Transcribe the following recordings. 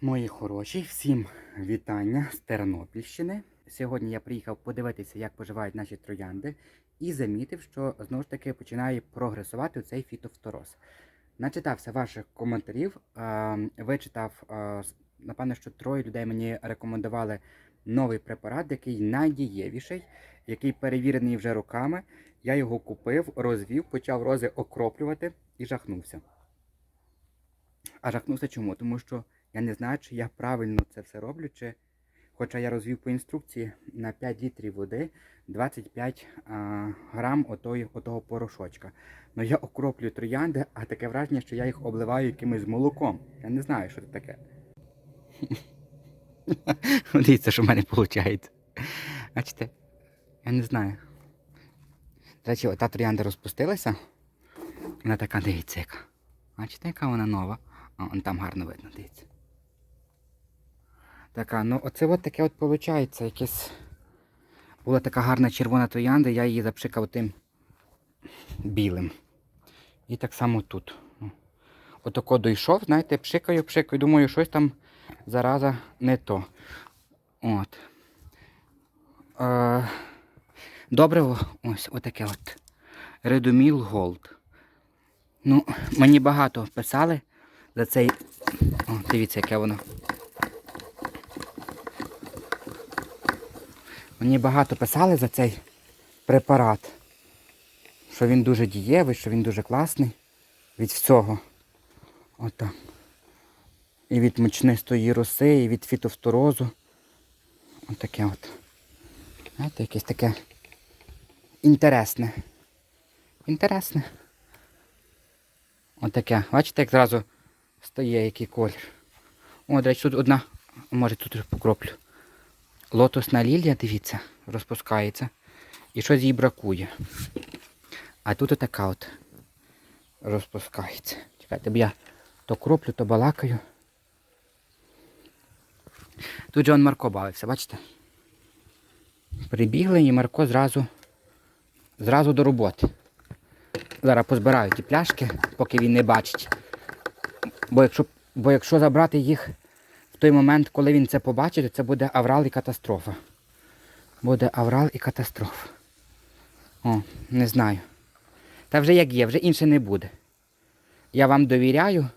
Мої хороші, всім вітання з Тернопільщини. Сьогодні я приїхав подивитися, як поживають наші троянди, і замітив, що знову ж таки починає прогресувати цей фітофтороз. Начитався ваших коментарів, вичитав, напевно, що троє людей мені рекомендували новий препарат, який найдієвіший, який перевірений вже роками. Я його купив, розвів, почав рози окроплювати і жахнувся. А жахнувся чому? Тому що я не знаю, чи я правильно це все роблю, чи хоча я розвів по інструкції на 5 літрів води 25 а, грам отої, отого порошочка. Ну я окроплю троянди, а таке враження, що я їх обливаю якимось молоком. Я не знаю, що це таке. Дивіться, що в мене виходить. Бачите? Я не знаю. До речі, ота троянда розпустилася. Вона така, дивіться, яка. Бачите, яка вона нова? Он там гарно видно, дивіться. Така, ну оце от таке от виходить, якесь. Була така гарна червона троянда, я її запшикав тим білим. І так само тут. Ну, Отако дійшов, знаєте, пшикаю, пшикаю, думаю, щось там зараза не то. От. Е, добре, ось отаке от. Редоміл Голд. Ну, мені багато писали за цей. О, дивіться, яке воно. Мені багато писали за цей препарат. Що він дуже дієвий, що він дуже класний. Від всього. Отак. І від мучнистої роси, і від фітофторозу. Отаке от. Знаєте, якесь таке інтересне. Інтересне. Отаке. Бачите, як зразу стає який колір. О, до речі, тут одна, може тут покроплю. Лотосна лілія, дивіться, розпускається. І щось їй бракує. А тут отака от розпускається. Чекайте, бо я то кроплю, то балакаю. Тут же он Марко бавився, бачите? Прибігли і Марко зразу, зразу до роботи. Зараз позбираю ті пляшки, поки він не бачить. Бо якщо, бо якщо забрати їх в той момент, коли він це побачить, то це буде аврал і катастрофа. Буде аврал і катастрофа. О, не знаю. Та вже як є, вже інше не буде. Я вам довіряю.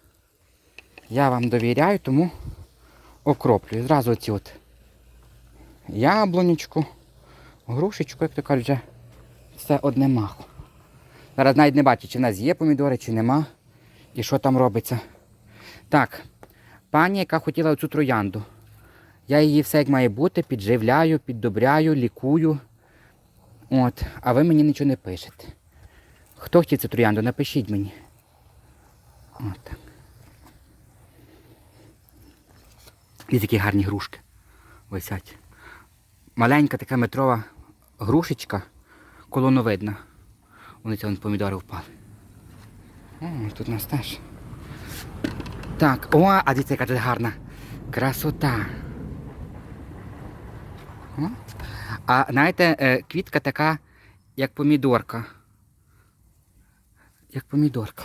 Я вам довіряю, тому окроплюю. Зразу оці от яблунечку, грушечку, як то кажуть, все одне махо. Зараз навіть не бачу, чи в нас є помідори, чи нема. І що там робиться. Так, пані, яка хотіла оцю троянду. Я її все як має бути, підживляю, піддобряю, лікую. От, а ви мені нічого не пишете. Хто хотів цю троянду, напишіть мені. От так. І такі гарні грушки висять. Маленька така метрова грушечка, колоновидна. Вони вон помідори впали. О, тут у нас теж. Так, о, а дивіться, яка тут гарна. Красота. О. А знаєте, е, квітка така, як помідорка. Як помідорка.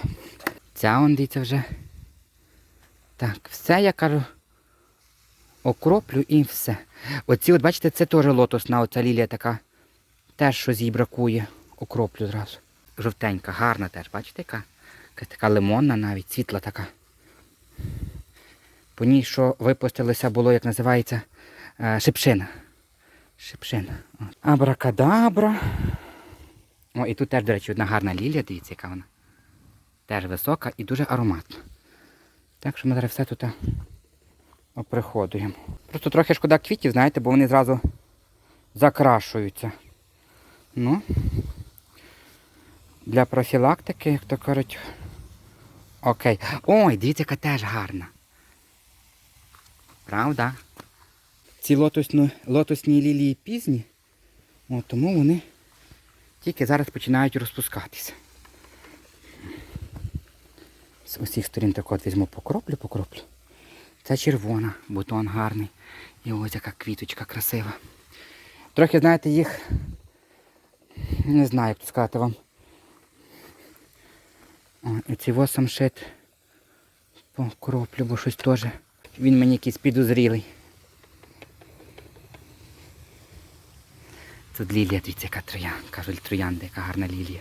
Ця он дивіться вже. Так, все я кажу. Окроплю і все. Оці, от бачите, це теж лотосна оця лілія така. Теж щось їй бракує. Окроплю зразу. Жовтенька, гарна теж, бачите, яка? Така лимонна навіть, світла така. По ній, що випустилося, було, як називається, е, шипшина. Шипшина. Абракадабра. О, і тут теж, до речі, одна гарна лілія, дивіться, яка вона. Теж висока і дуже ароматна. Так що ми зараз все тут е, оприходуємо. Просто трохи шкода квітів, знаєте, бо вони зразу закрашуються. Ну, для профілактики, як то кажуть. Окей. Ой, дивіться, яка теж гарна. Правда? Ці лотосні, лотосні лілії пізні, от, тому вони тільки зараз починають розпускатися. З усіх сторін так от візьму покроплю, покроплю. Це червона, бутон гарний. І ось яка квіточка красива. Трохи, знаєте, їх не знаю, як сказати вам. О, і ці восам шит покроплю, бо щось теж Він мені якийсь підозрілий. Тут лілія, дивіться, яка троян, кажуть, троянда, яка гарна лілія.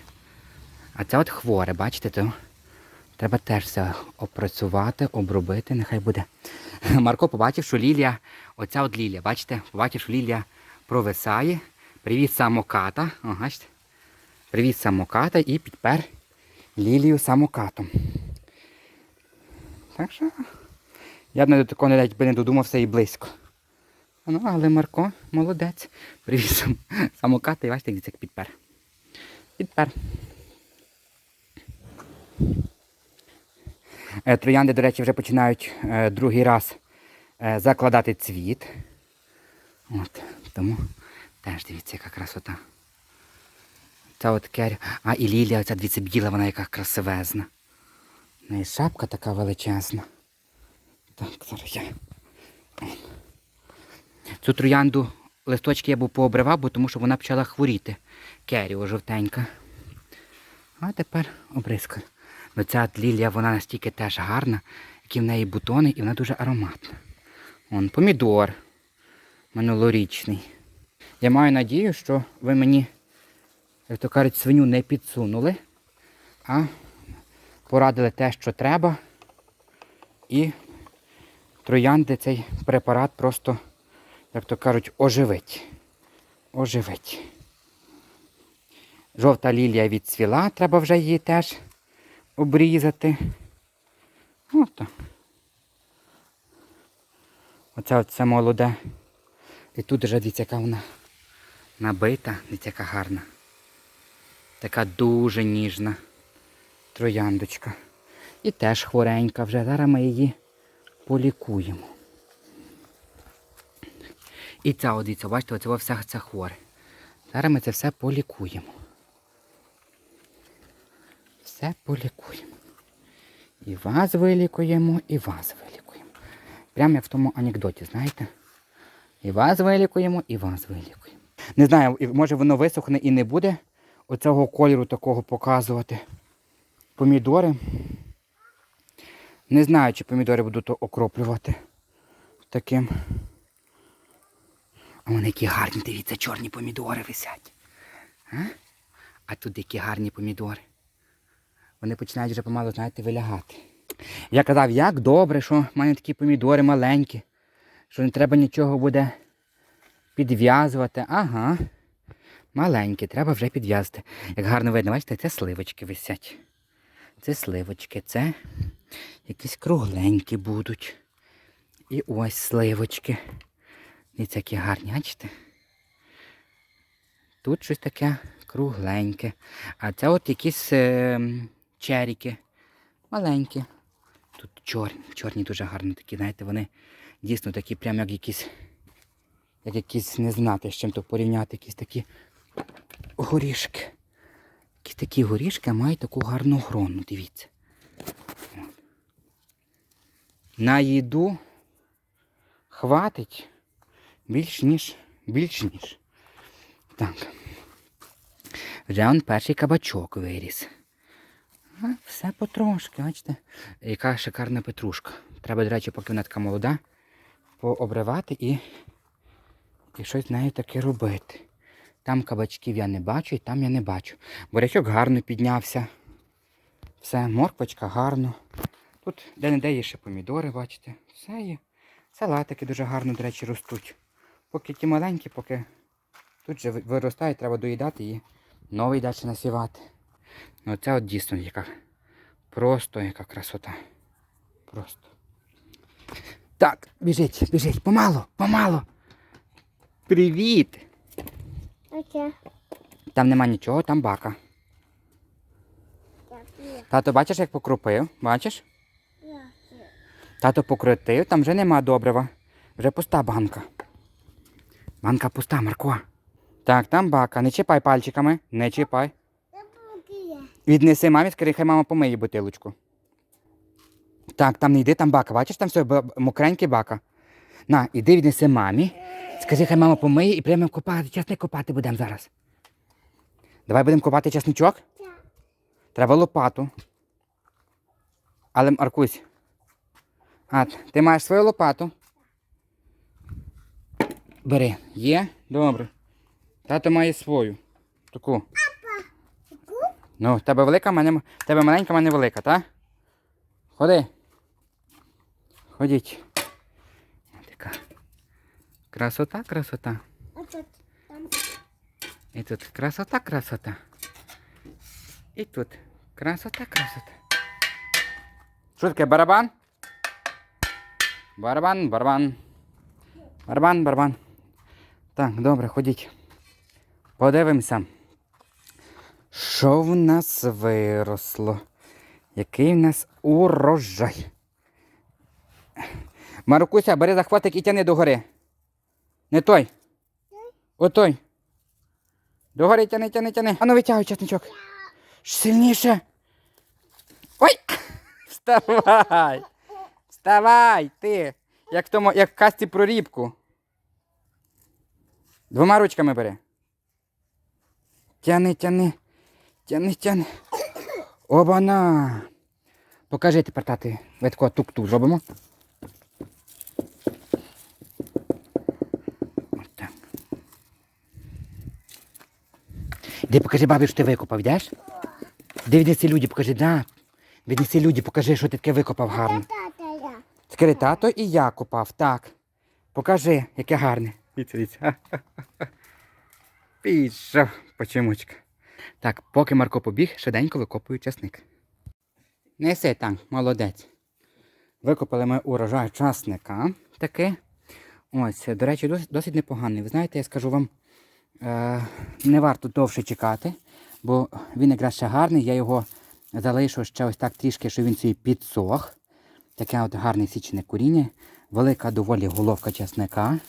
А це от хворе, бачите, то треба теж все опрацювати, обробити, нехай буде. Марко побачив, що лілія, оця от лілія, бачите, побачив, що лілія провисає. Привіт самоката. О? Привіт самоката і підпер лілію самокатом. Так що я б не до такого навіть би не додумався і близько. Ну, але Марко молодець. Привіт сам, самоката і бачите, як підпер. Підпер. Е, Троянди, до речі, вже починають е, другий раз е, закладати цвіт. От, тому теж дивіться, яка красота. Це от кер... А і лілія, оця дивіться біла, вона яка красивезна. Ну і шапка така величезна. Так, зараз я. Цю троянду листочки я був пообривав, бо тому що вона почала хворіти. Керіо жовтенька. А тепер обризка. Ну ця лілія, вона настільки теж гарна, які в неї бутони, і вона дуже ароматна. Вон помідор минулорічний. Я маю надію, що ви мені, як то кажуть, свиню не підсунули, а порадили те, що треба. І троянди цей препарат просто, як то кажуть, оживить. Оживить. Жовта лілія відцвіла, треба вже її теж обрізати. От. Оце оце молоде. І тут вже дивіться, яка вона набита, дивіться, яка гарна. Така дуже ніжна трояндочка. І теж хворенька вже. Зараз ми її полікуємо. І ця, от, бачите, оце все це хворе. Зараз ми це все полікуємо. Все полікуємо. І вас вилікуємо, і вас вилікуємо. Прямо як в тому анекдоті, знаєте? І вас вилікуємо, і вас вилікуємо. Не знаю, може воно висохне і не буде оцього кольору такого показувати. Помідори. Не знаю, чи помідори будуть окроплювати таким. А вони які гарні, дивіться, чорні помідори висять. А, а тут які гарні помідори. Вони починають вже помалу, знаєте, вилягати. Я казав, як добре, що в мене такі помідори маленькі, що не треба нічого буде підв'язувати. Ага. Маленькі, треба вже підв'язати. Як гарно видно, бачите, це сливочки висять. Це сливочки, це якісь кругленькі будуть. І ось сливочки. Дивіться, які гарні, бачите? Тут щось таке кругленьке. А це от якісь е, черіки. Маленькі. Тут чорні, чорні дуже гарні такі, знаєте, вони дійсно такі, прямо як якісь, як якісь, не знати, з чим то порівняти, якісь такі горішки. Такі горішки мають таку гарну грону, дивіться. На їду хватить більш ніж, більш ніж. Так. Вже он перший кабачок виріс. А, все потрошки, бачите. Яка шикарна петрушка. Треба, до речі, поки вона така молода, пообривати і, і щось з нею таке робити. Там кабачків я не бачу і там я не бачу. Бурячок гарно піднявся. Все, морквочка гарно. Тут де-не-де є ще помідори, бачите. Все є. Салатики дуже гарно, до речі, ростуть. Поки ті маленькі, поки тут же ви- виростають, треба доїдати і новий далі насівати. Ну це от дійсно яка просто яка красота. Просто. Так, біжить, біжить, помало, помало. Привіт! Окей. Там нема нічого, там бака. Тато, бачиш, як покропив? Бачиш? Тато покрутив, там вже нема добрива. Вже пуста банка. Банка пуста, Марко. Так, там бака. Не чіпай пальчиками. Не чіпай. Віднеси мамі, скажи, хай мама помиє бутилочку. Так, там не йди, там бака. Бачиш, там все мокренький бака. На, іди віднеси мамі. Скажи, хай мама помиє і прямо копати. Часник копати будемо зараз. Давай будемо копати часничок. Так. Треба лопату. Але Маркусь, А, ти маєш свою лопату? Бери. Є? Добре. Тато має свою. Таку. Ну, в тебе велика, в мене, тебе маленька, в мене велика, так? Ходи. Ходіть. Красота, красота. І тут красота, красота. І тут красота, красота. Що таке барабан? Барабан, барабан. Барабан, барабан. Так, добре, ходіть. Подивимося. Що в нас виросло? Який в нас урожай? Марукуся, бери захватик і тяни догори. Не той. Отой. Догори тяни, тяни, тяни. Ану витягуй чесничок. Сильніше. Ой! Вставай! Вставай, ти! Як в тому, як в касті про рібку. Двома ручками бери. Тяни, тяни. Тяни, тяни. Обана. Покажи тепер, тати. Ви такого тук-тук зробимо. Іди покажи бабі, що ти викопав, йдеш? Де віднеси люди, покажи, да. Віднеси люди, покажи, що ти таке викопав гарно. тата. Скажи, тато і я копав, так. Покажи, яке гарне. Дивіться. Пішов, почемучка. Так, поки Марко побіг, швиденько викопую часник. Неси там, молодець. Викопали ми урожай часника таки. Ось, до речі, досить, досить непоганий. Ви знаєте, я скажу вам, не варто довше чекати, бо він якраз ще гарний. Я його залишу ще ось так трішки, щоб він собі підсох. Таке от гарне січне коріння. Велика доволі головка часника.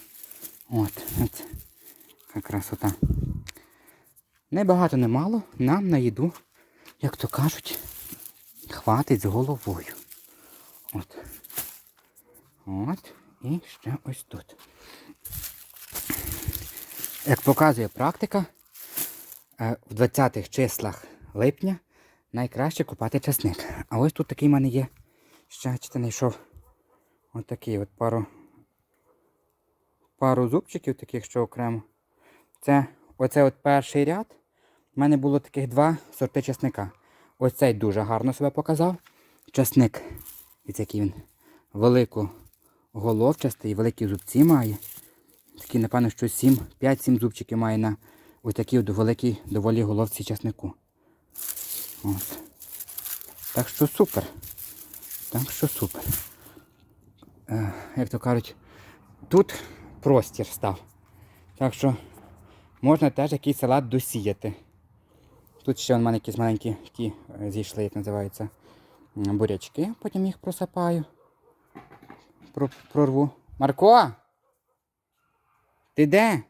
От, от. Яка красота. Небагато, немало. Нам на їду, як то кажуть, хватить з головою. От. От. І ще ось тут. Як показує практика, е, в 20-х числах липня найкраще купати часник. А ось тут такий в мене є. Ще бачите, знайшов ось такий от пару, пару зубчиків таких, що окремо. Це оце от перший ряд. У мене було таких два сорти часника. Ось цей дуже гарно себе показав. Часник, який він велику головчастий, великі зубці має. Такі, напевно, що 7, 5-7 зубчиків має на ось такій от великій доволі головці часнику. От. Так що супер. Так що супер. Е, як то кажуть, тут простір став. Так що можна теж якийсь салат досіяти. Тут ще в мене якісь маленькі ті е, зійшли, як називаються, бурячки, потім їх просапаю. Прорву. Марко! Ти де?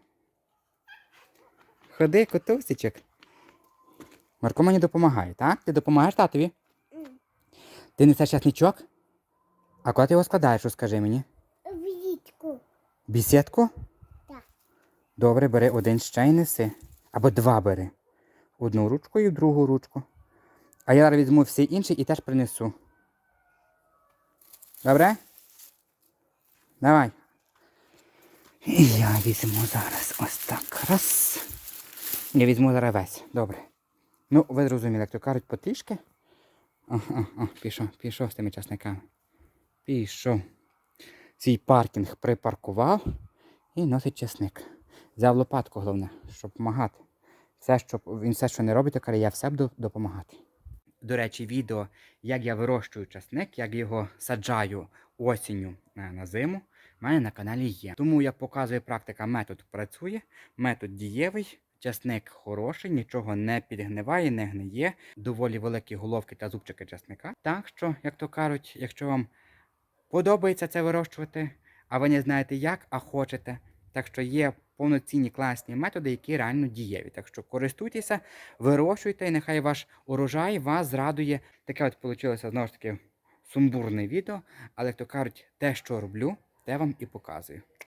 Ходи, котусичок. Марко мені допомагає, так? Ти допомагаєш татові? Ти несеш часничок? А куди ти його складаєш, розкажи мені? Влітку. Бісідку? Так. Добре, бери один ще й неси. Або два бери. Одну ручку і другу ручку. А я зараз візьму всі інші і теж принесу. Добре? Давай. І я візьму зараз ось так. Раз. Я візьму зараз весь. Добре. Ну, ви зрозуміли, як то кажуть, потрішки. О, о, о, пішов, пішов з тими часниками. Пішов. Свій паркінг припаркував і носить часник. Взяв лопатку, головне, щоб допомагати. Все, що, він все, що не робить, то каже, я все буду допомагати. До речі, відео, як я вирощую часник, як його саджаю осінню е, на зиму, в мене на каналі є. Тому, як показує практика, метод працює, метод дієвий, часник хороший, нічого не підгниває, не гниє, доволі великі головки та зубчики часника. Так що, як то кажуть, якщо вам подобається це вирощувати, а ви не знаєте як, а хочете. Так що є повноцінні класні методи, які реально дієві. Так що користуйтеся, вирощуйте, і нехай ваш урожай вас зрадує. Таке от вийшло знову ж таки сумбурне відео, але як то кажуть, те, що роблю, те вам і показую.